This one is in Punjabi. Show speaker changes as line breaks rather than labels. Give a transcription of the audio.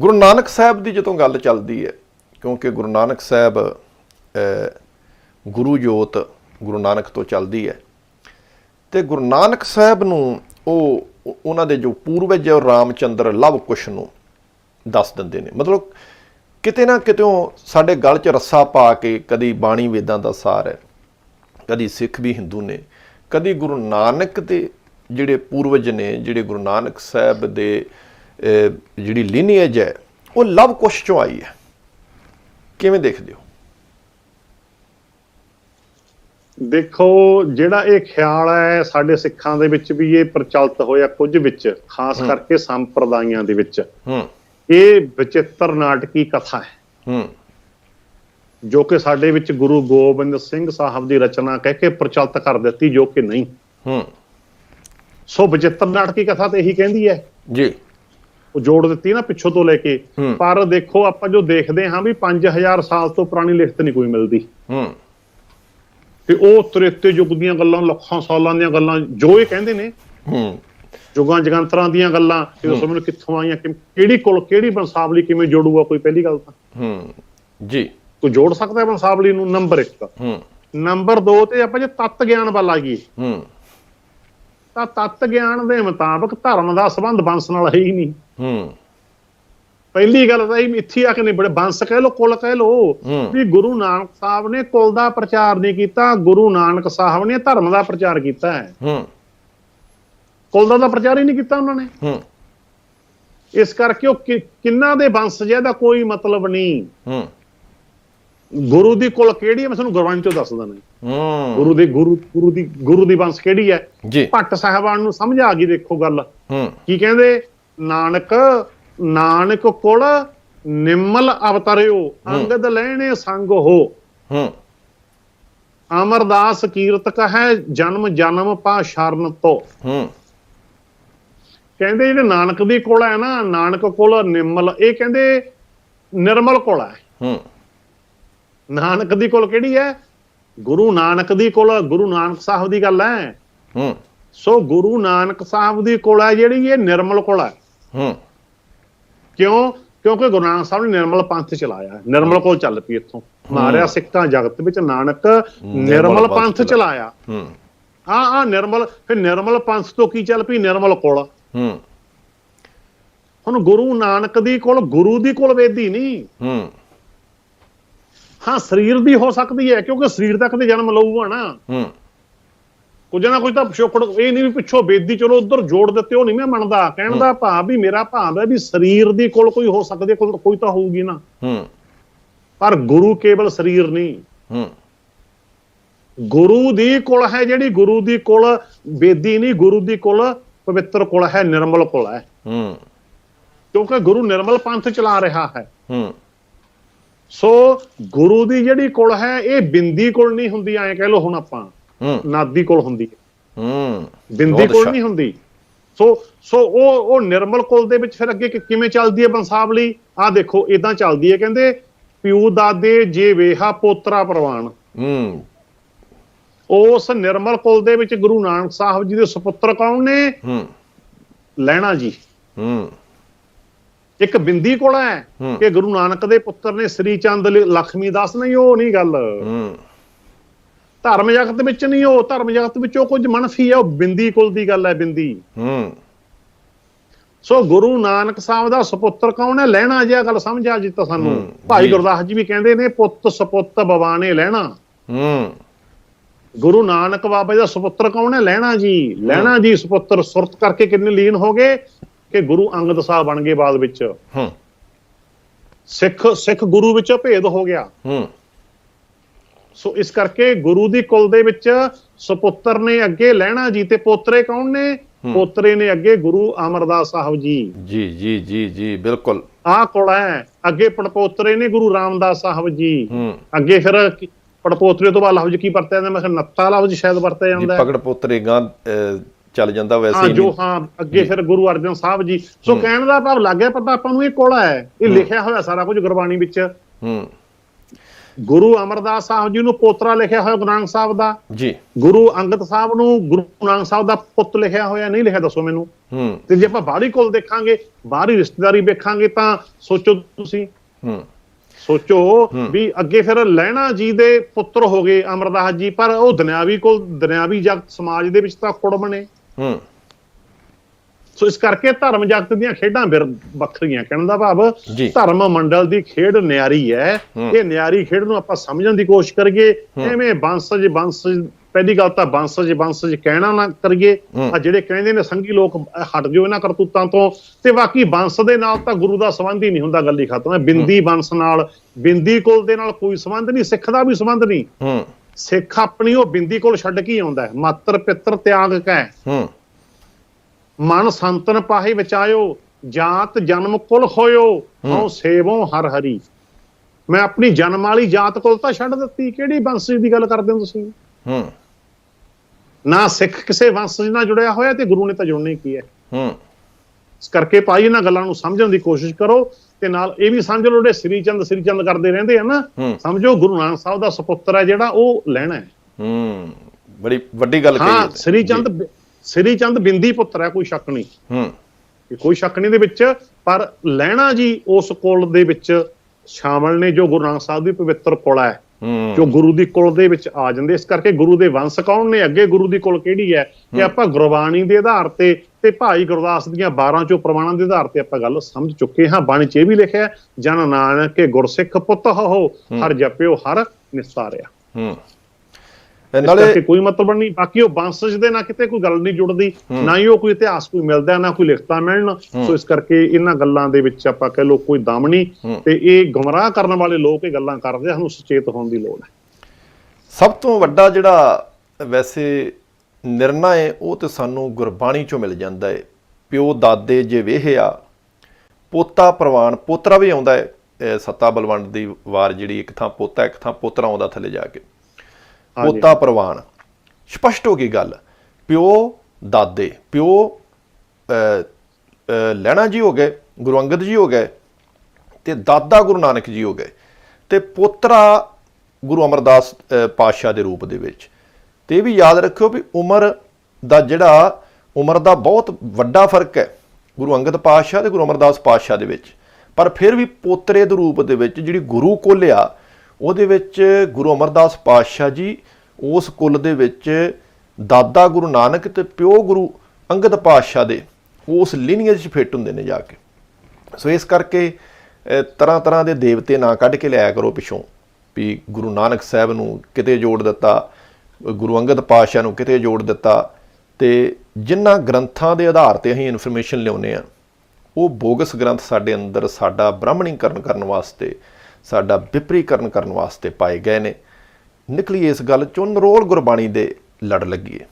ਗੁਰੂ ਨਾਨਕ ਸਾਹਿਬ ਦੀ ਜਦੋਂ ਗੱਲ ਚੱਲਦੀ ਹੈ, ਕਿਉਂਕਿ ਗੁਰੂ ਨਾਨਕ ਸਾਹਿਬ ਗੁਰੂ ਜੋਤ ਗੁਰੂ ਨਾਨਕ ਤੋਂ ਚੱਲਦੀ ਹੈ, ਤੇ ਗੁਰੂ ਨਾਨਕ ਸਾਹਿਬ ਨੂੰ ਉਹ ਉਹਨਾਂ ਦੇ ਜੋ ਪੂਰਵਜ ਹੈ, ਉਹ ਰਾਮਚੰਦਰ ਲਵ ਕੁਸ਼ ਨੂੰ ਦੱਸ ਦਿੰਦੇ ਨੇ। ਮਤਲਬ ਕਿਤੇ ਨਾ ਕਿਤੇੋਂ ਸਾਡੇ ਗਲ 'ਚ ਰੱਸਾ ਪਾ ਕੇ ਕਦੀ ਬਾਣੀ ਵੇਦਾਂ ਦਾ ਸਾਰ ਹੈ, ਕਦੀ ਸਿੱਖ ਵੀ ਹਿੰਦੂ ਨੇ, ਕਦੀ ਗੁਰੂ ਨਾਨਕ ਦੇ ਜਿਹੜੇ ਪੂਰਵਜ ਨੇ, ਜਿਹੜੇ ਗੁਰੂ ਨਾਨਕ ਸਾਹਿਬ ਦੇ ਜਿਹੜੀ ਲੀਨੀਏਜ ਹੈ ਉਹ ਲਵ ਕੁਸ਼ ਚੋਂ ਆਈ ਹੈ। ਕਿਵੇਂ ਦੇਖਦੇ ਹੋ?
ਦੇਖੋ ਜਿਹੜਾ ਇਹ ਖਿਆਲ ਹੈ ਸਾਡੇ ਸਿੱਖਾਂ ਦੇ ਵਿੱਚ ਵੀ ਇਹ ਪ੍ਰਚਲਿਤ ਹੋਇਆ ਕੁਝ ਵਿੱਚ ਖਾਸ ਕਰਕੇ ਸੰਪਰਦਾਇਆਂ ਦੇ ਵਿੱਚ।
ਹੂੰ।
ਇਹ ਵਿਚਿੱਤਰ ਨਾਟਕੀ ਕਥਾ ਹੈ।
ਹੂੰ।
ਜੋ ਕਿ ਸਾਡੇ ਵਿੱਚ ਗੁਰੂ ਗੋਬਿੰਦ ਸਿੰਘ ਸਾਹਿਬ ਦੀ ਰਚਨਾ ਕਹਿ ਕੇ ਪ੍ਰਚਲਿਤ ਕਰ ਦਿੱਤੀ ਜੋ ਕਿ ਨਹੀਂ।
ਹੂੰ।
ਸੋ ਵਿਚਿੱਤਰ ਨਾਟਕੀ ਕਥਾ ਤੇ ਇਹੀ ਕਹਿੰਦੀ ਹੈ।
ਜੀ।
ਉਹ ਜੋੜ ਦਿੱਤੀ ਨਾ ਪਿੱਛੋਂ ਤੋਂ ਲੈ ਕੇ। ਪਰ ਦੇਖੋ ਆਪਾਂ ਜੋ ਦੇਖਦੇ ਹਾਂ ਵੀ 5000 ਸਾਲ ਤੋਂ ਪੁਰਾਣੀ ਲਿਖਤ ਨਹੀਂ ਕੋਈ ਮਿਲਦੀ।
ਹੂੰ।
ਤੇ ਉਹ ਤ੍ਰੇਤੇ ਯੁੱਗ ਦੀਆਂ ਗੱਲਾਂ ਲੱਖਾਂ ਸਾਲਾਂ ਦੀਆਂ ਗੱਲਾਂ ਜੋ ਇਹ ਕਹਿੰਦੇ ਨੇ।
ਹੂੰ।
ਜੁਗਾਂ ਜਗੰਤਰਾਂ ਦੀਆਂ ਗੱਲਾਂ ਇਹ ਦੱਸੋ ਮੈਨੂੰ ਕਿੱਥੋਂ ਆਈਆਂ ਕਿ- ਕਿਹੜੀ ਕੋਲ ਕਿਹੜੀ ਬੰਸਾਵਲੀ ਕਿਵੇਂ ਜੋੜੂਗਾ ਕੋਈ ਪਹਿਲੀ ਗੱਲ ਤਾਂ।
ਹੂੰ। ਜੀ।
ਕੋਈ ਜੋੜ ਸਕਦਾ ਹੈ ਬੰਸਾਵਲੀ ਨੂੰ? ਨੰਬਰ 1
ਹੂੰ।
ਨੰਬਰ 2 ਤੇ ਆਪਾਂ ਜੇ ਤੱਤ ਗਿਆਨ ਵੱਲ ਆਈਏ
ਹੂੰ।
ਤਾਂ ਤੱਤ ਗਿਆਨ ਦੇ ਮੁਤਾਬਕ ਧਰਮ ਦਾ ਸੰਬੰਧ ਬੰਸ ਨਾਲ ਹੈ ਹੀ ਨਹੀਂ।
ਹੂੰ।
ਪਹਿਲੀ ਗੱਲ ਤਾਂ ਇਹ ਇੱਥੇ ਆ ਕੇ ਨਹੀਂ ਬੜੇ ਬੰਸ ਕਹਿ ਲੋ ਕੁਲ ਕਹਿ ਲੋ। ਵੀ ਗੁਰੂ ਨਾਨਕ ਸਾਹਿਬ ਨੇ ਕੁਲ ਦਾ ਪ੍ਰਚਾਰ ਨਹੀਂ ਕੀਤਾ ਗੁਰੂ ਨਾਨਕ ਸਾਹਿਬ ਨੇ ਧਰਮ ਦਾ ਪ੍ਰਚਾਰ ਕੀਤਾ ਹੈ।
ਹੂੰ।
ਕੁਲ ਦਾ ਤਾਂ ਪ੍ਰਚਾਰ ਹੀ ਨਹੀਂ ਕੀਤਾ ਉਹਨਾਂ ਨੇ।
ਹੂੰ।
ਇਸ ਕਰਕੇ ਉਹ ਕਿੰਨਾ ਦੇ ਬੰਸ ਜਿਹਦਾ ਕੋਈ ਮਤਲਬ ਨਹੀਂ।
ਹੂੰ।
ਗੁਰੂ ਦੀ ਕੁਲ ਕਿਹੜੀ ਹੈ? ਮੈਂ ਤੁਹਾਨੂੰ ਗੁਰਬਾਣੀ ਚੋਂ ਦੱਸ ਦਿੰਦਾ।
ਹੂੰ।
ਗੁਰੂ ਦੀ ਗੁਰੂ ਗੁਰੂ ਦੀ ਗੁਰੂ ਦੀ ਬੰਸ ਕਿਹੜੀ ਹੈ?
ਜੀ।
ਭੱਟ ਸਾਹਿਬਾਨ ਨੂੰ ਸਮਝ ਆ ਗਈ ਦੇਖੋ ਗੱਲ।
ਹੂੰ।
ਕੀ ਕਹਿੰਦੇ? ਨਾਨਕ ਨਾਨਕ ਕੁਲ ਨਿਮਲ ਅਵਤਰਿਓ ਅੰਗਦ ਲੈਣੇ ਸੰਗ ਹੋ।
ਹੂੰ।
ਅਮਰਦਾਸ ਕੀਰਤਕ ਹੈ ਜਨਮ ਜਨਮ ਪਾ ਸ਼ਰਨ ਤੋਂ।
ਹੂੰ।
ਕਹਿੰਦੇ ਜਿਹੜੇ ਨਾਨਕ ਦੀ ਕੁਲ ਹੈ ਨਾ ਨਾਨਕ ਕੁਲ ਨਿਮਲ ਇਹ ਕਹਿੰਦੇ ਨਿਰਮਲ ਕੁਲ ਹੈ।
ਹੂੰ।
ਨਾਨਕ ਦੀ ਕੁਲ ਕਿਹੜੀ ਹੈ? ਗੁਰੂ ਨਾਨਕ ਦੀ ਕੁਲ ਗੁਰੂ ਨਾਨਕ ਸਾਹਿਬ ਦੀ ਗੱਲ ਹੈ।
ਹੂੰ।
ਸੋ ਗੁਰੂ ਨਾਨਕ ਸਾਹਿਬ ਦੀ ਕੁਲ ਹੈ ਜਿਹੜੀ ਇਹ ਨਿਰਮਲ ਕੁਲ ਹੈ।
ਹੂੰ।
ਕਿਉਂ? ਕਿਉਂਕਿ ਗੁਰੂ ਨਾਨਕ ਸਾਹਿਬ ਨੇ ਨਿਰਮਲ ਪੰਥ ਚਲਾਇਆ। ਨਿਰਮਲ ਕੋਲ ਚੱਲ ਪਈ ਇੱਥੋਂ। ਮਾਰਿਆ ਸਿੱਖਾਂ ਜਗਤ ਵਿੱਚ ਨਾਨਕ ਨਿਰਮਲ
ਪੰਥ
ਚਲਾਇਆ।
ਹੂੰ।
ਹਾਂ ਨਿਰਮਲ ਫਿਰ ਨਿਰਮਲ ਪੰਥ ਤੋਂ ਕੀ ਚੱਲ ਪਈ? ਨਿਰਮਲ ਕੋਲ।
ਹੂੰ।
ਹੁਣ ਗੁਰੂ ਨਾਨਕ ਦੀ ਕੋਲ ਗੁਰੂ ਦੀ ਕੋਲ ਵੇਦੀ ਨਹੀਂ
ਹੂੰ।
ਹਾਂ ਸਰੀਰ ਦੀ ਹੋ ਸਕਦੀ ਹੈ ਕਿਉਂਕਿ ਸਰੀਰ ਤੱਕ ਤੇ ਜਨਮ ਲਊਗਾ ਨਾ।
ਹੂੰ।
ਕੁਝ ਨਾ ਕੁਝ ਤਾਂ ਪਿਛੋਕੜ ਇਹ ਨਹੀਂ ਵੀ ਪਿੱਛੋਂ ਵੇਦੀ ਚਲੋ ਉਧਰ ਜੋੜ ਦਿੱਤੇ ਉਹ ਨਹੀਂ ਮੈਂ ਮੰਨਦਾ। ਕਹਿਣ ਦਾ ਭਾਵ ਵੀ ਮੇਰਾ ਭਾਵ ਹੈ ਵੀ ਸਰੀਰ ਦੀ ਕੋਲ ਕੋਈ ਹੋ ਸਕਦੀ ਕੋਲ ਕੋਈ ਤਾਂ ਹੋਊਗੀ ਨਾ।
ਹੂੰ।
ਪਰ ਗੁਰੂ ਕੇਵਲ ਸਰੀਰ ਨਹੀਂ।
ਹੂੰ।
ਗੁਰੂ ਦੀ ਕੁਲ ਹੈ ਜਿਹੜੀ ਗੁਰੂ ਦੀ ਕੁਲ ਵੇਦੀ ਨਹੀਂ ਗੁਰੂ ਦੀ ਕੁਲ ਪਵਿੱਤਰ ਕੁਲ ਹੈ ਨਿਰਮਲ ਕੁਲ ਹੈ।
ਹੂੰ।
ਕਿਉਂਕਿ ਗੁਰੂ ਨਿਰਮਲ ਪੰਥ ਚਲਾ ਰਿਹਾ ਹੈ।
ਹੂੰ।
ਸੋ ਗੁਰੂ ਦੀ ਜਿਹੜੀ ਕੁਲ ਹੈ ਇਹ ਬਿੰਦੀ ਕੁਲ ਨਹੀਂ ਹੁੰਦੀ ਐਂ ਕਹਿ ਲਓ ਹੁਣ ਆਪਾਂ। ਨਾਦੀ ਕੁਲ ਹੁੰਦੀ ਹੈ।
ਹੂੰ।
ਬਿੰਦੀ ਕੁਲ। ਨਹੀਂ ਹੁੰਦੀ। ਸੋ ਸੋ ਉਹ ਉਹ ਨਿਰਮਲ ਕੁਲ ਦੇ ਵਿੱਚ ਫਿਰ ਅੱਗੇ ਕਿਵੇਂ ਚੱਲਦੀ ਹੈ ਬੰਸਾਵਲੀ? ਆਹ ਦੇਖੋ ਇਦਾਂ ਚੱਲਦੀ ਹੈ। ਕਹਿੰਦੇ ਪਿਉ ਦਾਦੇ ਜੇ ਵੇਹਾ ਪੋਤਰਾ ਪ੍ਰਵਾਨ।
ਹੂੰ।
ਉਸ ਨਿਰਮਲ ਕੁਲ ਦੇ ਵਿੱਚ ਗੁਰੂ ਨਾਨਕ ਸਾਹਿਬ ਜੀ ਦੇ ਸੁਪੁੱਤਰ ਕੌਣ ਨੇ?
ਹੂੰ।
ਲੈਣਾ ਜੀ।
ਹੂੰ।
ਇੱਕ ਬਿੰਦੀ ਕੋਲ ਹੈ। ਕਿ ਗੁਰੂ ਨਾਨਕ ਦੇ ਪੁੱਤਰ ਨੇ ਸ੍ਰੀ ਚੰਦ ਲਖਮੀ ਦਾਸ ਨਹੀਂ ਉਹ ਨਹੀਂ ਗੱਲ।
ਹੂੰ।
ਧਰਮ ਜਗਤ ਵਿੱਚ ਨਹੀਂ ਉਹ ਧਰਮ ਜਗਤ ਵਿੱਚ ਉਹ ਕੁਝ ਮਨਫੀ ਹੈ ਉਹ ਬਿੰਦੀ ਕੁਲ ਦੀ ਗੱਲ ਹੈ ਬਿੰਦੀ।
ਹੂੰ।
ਸੋ ਗੁਰੂ ਨਾਨਕ ਸਾਹਿਬ ਦਾ ਸੁਪੁੱਤਰ ਕੌਣ ਹੈ? ਲੈਣਾ ਜਿਹਾ ਗੱਲ ਸਮਝ ਆ ਜਿੱਤ ਸਾਨੂੰ। ਭਾਈ। ਗੁਰਦਾਸ ਜੀ ਵੀ ਕਹਿੰਦੇ ਨੇ ਪੁੱਤ ਸੁਪੁੱਤ ਬਵਾਨੇ ਲੈਣਾ।
ਹੂੰ।
ਗੁਰੂ ਨਾਨਕ ਬਾਬਾ ਜੀ ਦਾ ਸੁਪੁੱਤਰ ਕੌਣ ਹੈ? ਲੈਣਾ ਜੀ। ਲੈਣਾ ਜੀ ਸੁਪੁੱਤਰ ਸੁਰਤ ਕਰਕੇ ਕਿੰਨੇ ਲੀਨ ਹੋ ਗਏ? ਕਿ ਗੁਰੂ ਅੰਗਦ ਸਾਹਿਬ ਬਣ ਗਏ ਬਾਅਦ ਵਿੱਚ।
ਹੂੰ।
ਸਿੱਖ ਸਿੱਖ ਗੁਰੂ ਵਿੱਚ ਭੇਦ ਹੋ ਗਿਆ।
ਹੂੰ।
ਸੋ ਇਸ ਕਰਕੇ ਗੁਰੂ ਦੀ ਕੁਲ ਦੇ ਵਿੱਚ ਸੁਪੁੱਤਰ ਨੇ ਅੱਗੇ ਲੈਣਾ ਜੀ ਤੇ ਪੋਤਰੇ ਕੌਣ ਨੇ? ਪੋਤਰੇ ਨੇ ਅੱਗੇ ਗੁਰੂ ਅਮਰਦਾਸ ਸਾਹਿਬ ਜੀ।
ਜੀ ਜੀ ਜੀ ਜੀ ਬਿਲਕੁਲ।
ਆਹ ਕੁਲ ਹੈ। ਅੱਗੇ ਪੜਪੋਤਰੇ ਨੇ ਗੁਰੂ ਰਾਮਦਾਸ ਸਾਹਿਬ ਜੀ। ਅੱਗੇ ਫਿਰ ਪੜਪੋਤਰੇ ਤੋਂ ਬਾਅਦ ਲਫ਼ਜ਼ ਕੀ ਵਰਤਿਆ ਜਾਂਦਾ? ਮੈਂ ਕਿਹਾ ਨੱਤਾ ਲਫ਼ਜ਼ ਸ਼ਾਇਦ ਵਰਤਿਆ ਜਾਂਦਾ। ਹੈ।
ਪੁੱਤਰੇ ਗਾਂ ਚੱਲ ਜਾਂਦਾ ਵੈਸੇ
ਹਾਂ ਜੋ। ਹਾਂ ਅੱਗੇ ਫਿਰ ਗੁਰੂ ਅਰਜਨ ਸਾਹਿਬ ਜੀ। ਸੋ ਕਹਿਣ ਦਾ ਭਾਵ ਲੱਗ ਗਿਆ ਪਤਾ ਆਪਾਂ ਨੂੰ ਇਹ ਕੋਲਾ ਹੈ। ਇਹ ਲਿਖਿਆ ਹੋਇਆ ਸਾਰਾ ਕੁਝ ਗੁਰਬਾਣੀ ਵਿੱਚ।
ਹੂੰ।
ਗੁਰੂ ਅਮਰਦਾਸ ਸਾਹਿਬ ਜੀ ਨੂੰ ਪੋਤਰਾ ਲਿਖਿਆ ਹੋਇਆ ਗੁਰੂ ਨਾਨਕ ਸਾਹਿਬ ਦਾ।
ਜੀ।
ਗੁਰੂ ਅੰਗਦ ਸਾਹਿਬ ਨੂੰ ਗੁਰੂ ਨਾਨਕ ਸਾਹਿਬ ਦਾ ਪੁੱਤ ਲਿਖਿਆ ਹੋਇਆ ਨਹੀਂ ਲਿਖਿਆ ਦੱਸੋ ਮੈਨੂੰ।
ਹੂੰ।
ਤੇ ਜੇ ਆਪਾਂ ਬਾਹਰੀ ਕੁਲ ਦੇਖਾਂਗੇ ਬਾਹਰੀ ਰਿਸ਼ਤੇਦਾਰੀ ਵੇਖਾਂਗੇ ਤਾਂ ਸੋਚੋ ਤੁਸੀਂ।
ਹੂੰ।
ਸੋਚੋ ਵੀ ਅੱਗੇ ਫਿਰ ਲਹਿਣਾ ਜੀ ਦੇ ਪੁੱਤਰ ਹੋ ਗਏ ਅਮਰਦਾਸ ਜੀ ਪਰ ਉਹ ਦੁਨਿਆਵੀ ਕੁਲ ਦੁਨਿਆਵੀ ਜਗਤ ਸਮਾਜ ਦੇ ਵਿੱਚ ਤਾਂ ਖੁੜ ਬਣੇ।
ਹੂੰ।
ਸੋ ਇਸ ਕਰਕੇ ਧਰਮ ਜਗਤ ਦੀਆਂ ਖੇਡਾਂ ਫਿਰ ਵੱਖਰੀਆਂ। ਕਹਿਣ ਦਾ ਭਾਵ। ਧਰਮ ਮੰਡਲ ਦੀ ਖੇਡ ਨਿਆਰੀ ਹੈ। ਇਹ ਨਿਆਰੀ ਖੇਡ ਨੂੰ ਆਪਾਂ ਸਮਝਣ ਦੀ ਕੋਸ਼ਿਸ਼ ਕਰੀਏ। ਐਵੇਂ ਬੰਸਜ ਬੰਸਜ ਪਹਿਲੀ ਗੱਲ ਤਾਂ ਬੰਸਜ ਬੰਸਜ ਕਹਿਣਾ ਨਾ ਕਰੀਏ। ਆ ਜਿਹੜੇ ਕਹਿੰਦੇ ਨੇ ਸੰਗੀ ਲੋਕ ਹਟ ਜਾਓ ਇਹਨਾਂ ਕਰਤੂਤਾਂ ਤੋਂ। ਤੇ ਬਾਕੀ ਬੰਸ ਦੇ ਨਾਲ ਤਾਂ ਗੁਰੂ ਦਾ ਸੰਬੰਧ ਹੀ ਨਹੀਂ ਹੁੰਦਾ ਗੱਲ ਹੀ ਖਤਮ ਹੈ। ਬਿੰਦੀ ਬੰਸ ਨਾਲ ਬਿੰਦੀ ਕੁਲ ਦੇ ਨਾਲ ਕੋਈ ਸੰਬੰਧ ਨਹੀਂ ਸਿੱਖ ਦਾ ਵੀ ਸੰਬੰਧ ਨਹੀਂ। ਸਿੱਖ ਆਪਣੀ ਉਹ ਬਿੰਦੀ ਕੋਲ ਛੱਡ ਕੇ ਆਉਂਦਾ ਹੈ। ਮਾਤਰ ਪਿੱਤਰ ਤਿਆਗ ਕੈ।
ਹੂੰ।
ਮਨ ਸੰਤਨ ਪਾਹੇ ਵਿਚਾਇਓ ਜਾਤ ਜਨਮ ਕੁਲ ਹੋਇਓ ਹਉ ਸੇਵੋ ਹਰ ਹਰੀ। ਮੈਂ ਆਪਣੀ ਜਨਮ ਵਾਲੀ ਜਾਤ ਕੋਲ ਤਾਂ ਛੱਡ ਦਿੱਤੀ ਕਿਹੜੀ ਵੰਸ਼ਜ ਦੀ ਗੱਲ ਕਰਦੇ ਹੋ ਤੁਸੀਂ?
ਹੂੰ।
ਨਾ ਸਿੱਖ ਕਿਸੇ ਵੰਸ਼ਜ ਨਾਲ ਜੁੜਿਆ ਹੋਇਆ ਤੇ ਗੁਰੂ ਨੇ ਤਾਂ ਜੁੜਨੇ ਕੀ ਹੈ?
ਹੂੰ।
ਇਸ ਕਰਕੇ ਭਾਈ ਇਹਨਾਂ ਗੱਲਾਂ ਨੂੰ ਸਮਝਣ ਦੀ ਕੋਸ਼ਿਸ਼ ਕਰੋ ਤੇ ਨਾਲ ਇਹ ਵੀ ਸਮਝ ਲਓ ਜਿਹੜੇ ਸ੍ਰੀ ਚੰਦ ਸ੍ਰੀ ਚੰਦ ਕਰਦੇ ਰਹਿੰਦੇ ਆ ਨਾ। ਸਮਝੋ ਗੁਰੂ ਨਾਨਕ ਸਾਹਿਬ ਦਾ ਸੁਪੁੱਤਰ ਹੈ ਜਿਹੜਾ ਉਹ ਲੈਣਾ ਹੈ।
ਹੂੰ। ਬੜੀ ਵੱਡੀ ਗੱਲ ਕਹੀ
ਹੈ। ਸ੍ਰੀ ਚੰਦ ਸ੍ਰੀ ਚੰਦ ਬਿੰਦੀ ਪੁੱਤਰ ਹੈ ਕੋਈ ਸ਼ੱਕ ਨਹੀਂ।
ਹੂੰ।
ਕਿ ਕੋਈ ਸ਼ੱਕ ਨਹੀਂ ਦੇ ਵਿੱਚ ਪਰ ਲੈਣਾ ਜੀ ਉਸ ਕੁਲ ਦੇ ਵਿੱਚ ਸ਼ਾਮਲ ਨੇ ਜੋ ਗੁਰੂ ਨਾਨਕ ਸਾਹਿਬ ਦੀ ਪਵਿੱਤਰ ਕੁਲ ਹੈ। ਜੋ ਗੁਰੂ ਦੀ ਕੁਲ ਦੇ ਵਿੱਚ ਆ ਜਾਂਦੇ ਇਸ ਕਰਕੇ ਗੁਰੂ ਦੇ ਵੰਸ਼ ਕੌਣ ਨੇ? ਅੱਗੇ ਗੁਰੂ ਦੀ ਕੁਲ ਕਿਹੜੀ ਹੈ? ਕਿ ਆਪਾਂ ਗੁਰਬਾਣੀ ਦੇ ਆਧਾਰ ਤੇ ਤੇ ਭਾਈ ਗੁਰਦਾਸ ਦੀਆਂ 12 ਚੋਂ ਪ੍ਰਮਾਣਾਂ ਦੇ ਆਧਾਰ ਤੇ ਆਪਾਂ ਗੱਲ ਸਮਝ ਚੁੱਕੇ ਹਾਂ। ਬਾਣੀ 'ਚ ਇਹ ਵੀ ਲਿਖਿਆ ਜਨ ਨਾਨਕ ਕੇ ਗੁਰਸਿੱਖ ਪੁੱਤ ਹੋ। ਹਰ ਜਪਿਓ ਹਰ ਨਿਸਤਾਰਿਆ।
ਹੂੰ। ਇਹ ਨਾਲੇ
ਕੋਈ ਮਤਲਬ ਨਹੀਂ ਬਾਕੀ ਉਹ ਬੰਸਜ ਦੇ ਨਾਲ ਕਿਤੇ ਕੋਈ ਗੱਲ ਨਹੀਂ ਜੁੜਦੀ ਨਾ ਹੀ ਉਹ ਕੋਈ ਇਤਿਹਾਸ ਕੋਈ ਮਿਲਦਾ ਨਾ ਕੋਈ ਲਿਖਤਾ ਮਿਲਣ। ਸੋ ਇਸ ਕਰਕੇ ਇਹਨਾਂ ਗੱਲਾਂ ਦੇ ਵਿੱਚ ਆਪਾਂ ਕਹਿ ਲੋ ਕੋਈ ਦਮ ਨਹੀਂ। ਤੇ ਇਹ ਗੁੰਮਰਾਹ ਕਰਨ ਵਾਲੇ ਲੋਕ ਇਹ ਗੱਲਾਂ ਕਰਦੇ ਸਾਨੂੰ ਸੁਚੇਤ ਹੋਣ ਦੀ ਲੋੜ ਹੈ।
ਸਭ ਤੋਂ ਵੱਡਾ ਜਿਹੜਾ ਵੈਸੇ ਨਿਰਣਾ ਹੈ ਉਹ ਤੇ ਸਾਨੂੰ ਗੁਰਬਾਣੀ ਚੋਂ ਮਿਲ ਜਾਂਦਾ ਹੈ। ਪਿਓ ਦਾਦੇ ਜੇ ਵੇਹਿਆ ਪੋਤਾ ਪ੍ਰਵਾਨ ਪੋਤਰਾ ਵੀ ਆਉਂਦਾ ਹੈ ਸੱਤਾ ਬਲਵੰਡ ਦੀ ਵਾਰ ਜਿਹੜੀ ਇੱਕ ਥਾਂ ਪੋਤਾ ਇੱਕ ਥਾਂ ਪੋਤਰਾ ਆਉਂਦਾ ਥੱਲੇ ਜਾ ਕੇ। ਪੋਤਾ ਪ੍ਰਵਾਨ। ਸਪਸ਼ਟ ਹੋ ਗਈ ਗੱਲ। ਪਿਓ ਦਾਦੇ। ਪਿਓ ਅਹ, ਲਹਿਣਾ ਜੀ ਹੋ ਗਏ ਗੁਰੂ ਅੰਗਦ ਜੀ ਹੋ ਗਏ ਤੇ ਦਾਦਾ ਗੁਰੂ ਨਾਨਕ ਜੀ ਹੋ ਗਏ ਤੇ ਪੋਤਰਾ ਗੁਰੂ ਅਮਰਦਾਸ ਪਾਤਸ਼ਾਹ ਦੇ ਰੂਪ ਦੇ ਵਿੱਚ। ਤੇ ਇਹ ਵੀ ਯਾਦ ਰੱਖਿਓ ਵੀ ਉਮਰ ਦਾ ਜਿਹੜਾ ਉਮਰ ਦਾ ਬਹੁਤ ਵੱਡਾ ਫ਼ਰਕ ਹੈ ਗੁਰੂ ਅੰਗਦ ਪਾਤਸ਼ਾਹ ਤੇ ਗੁਰੂ ਅਮਰਦਾਸ ਪਾਤਸ਼ਾਹ ਦੇ ਵਿੱਚ। ਪਰ ਫਿਰ ਵੀ ਪੋਤਰੇ ਦੇ ਰੂਪ ਦੇ ਵਿੱਚ ਜਿਹੜੀ ਗੁਰੂ ਕੋਲਿਆ ਉਹਦੇ ਵਿੱਚ ਗੁਰੂ ਅਮਰਦਾਸ ਪਾਤਸ਼ਾਹ ਜੀ, ਉਸ ਕੁੱਲ ਦੇ ਵਿੱਚ ਦਾਦਾ ਗੁਰੂ ਨਾਨਕ ਤੇ ਪਿਓ ਗੁਰੂ ਅੰਗਦ ਪਾਤਸ਼ਾਹ ਦੇ, ਉਸ ਲੀਨੀਏਜ 'ਚ ਫਿੱਟ ਹੁੰਦੇ ਨੇ ਜਾ ਕੇ। ਸੋ ਇਸ ਕਰਕੇ ਤਰ੍ਹਾਂ ਤਰ੍ਹਾਂ ਦੇ ਦੇਵਤੇ ਨਾਂ ਕੱਢ ਕੇ ਲਿਆਇਆ ਕਰੋ ਪਿਛੋਂ, ਵੀ ਗੁਰੂ ਨਾਨਕ ਸਾਹਿਬ ਨੂੰ ਕਿਤੇ ਜੋੜ ਦਿੱਤਾ, ਗੁਰੂ ਅੰਗਦ ਪਾਤਸ਼ਾਹ ਨੂੰ ਕਿਤੇ ਜੋੜ ਦਿੱਤਾ, ਤੇ ਜਿਨ੍ਹਾਂ ਗ੍ਰੰਥਾਂ ਦੇ ਆਧਾਰ ਤੇ ਅਸੀਂ ਇਨਫੋਰਮੇਸ਼ਨ ਲਿਆਉਨੇ ਆ ਉਹ ਬੋਗਸ ਗ੍ਰੰਥ ਸਾਡੇ ਅੰਦਰ ਸਾਡਾ ਬ੍ਰਾਹਮਣੀਕਰਨ ਕਰਨ ਵਾਸਤੇ ਸਾਡਾ ਵਿਪਰੀਕਰਨ ਕਰਨ ਵਾਸਤੇ ਪਾਏ ਗਏ ਨੇ। ਨਿਕਲੀ ਇਸ ਗੱਲ ਚੋਂ ਨਰੋਲ ਗੁਰਬਾਣੀ ਦੇ ਲੜ ਲੱਗੀਏ